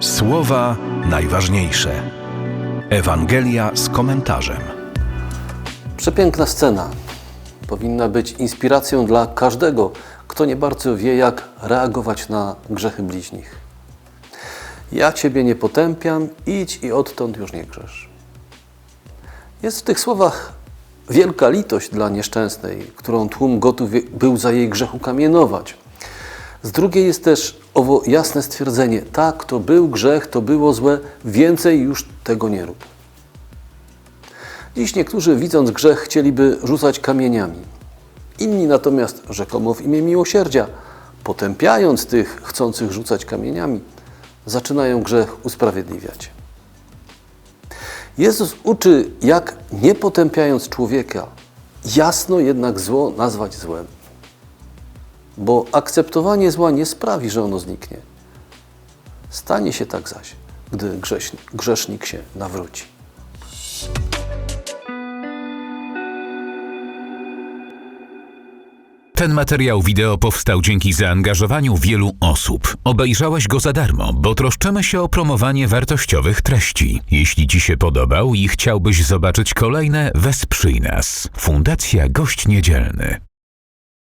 Słowa najważniejsze. Ewangelia z komentarzem. Przepiękna scena. Powinna być inspiracją dla każdego, kto nie bardzo wie, jak reagować na grzechy bliźnich. Ja Ciebie nie potępiam, idź i odtąd już nie grzesz. Jest w tych słowach wielka litość dla nieszczęsnej, którą tłum gotów był za jej grzech ukamienować. Z drugiej jest też owo jasne stwierdzenie: tak, to był grzech, to było złe, więcej już tego nie rób. Dziś niektórzy, widząc grzech, chcieliby rzucać kamieniami. Inni natomiast, rzekomo w imię miłosierdzia, potępiając tych chcących rzucać kamieniami, zaczynają grzech usprawiedliwiać. Jezus uczy, jak nie potępiając człowieka, jasno jednak zło nazwać złem. Bo akceptowanie zła nie sprawi, że ono zniknie. Stanie się tak zaś, gdy grzesznik się nawróci. Ten materiał wideo powstał dzięki zaangażowaniu wielu osób. Obejrzałeś go za darmo, bo troszczymy się o promowanie wartościowych treści. Jeśli Ci się podobał i chciałbyś zobaczyć kolejne, wesprzyj nas. Fundacja Gość Niedzielny.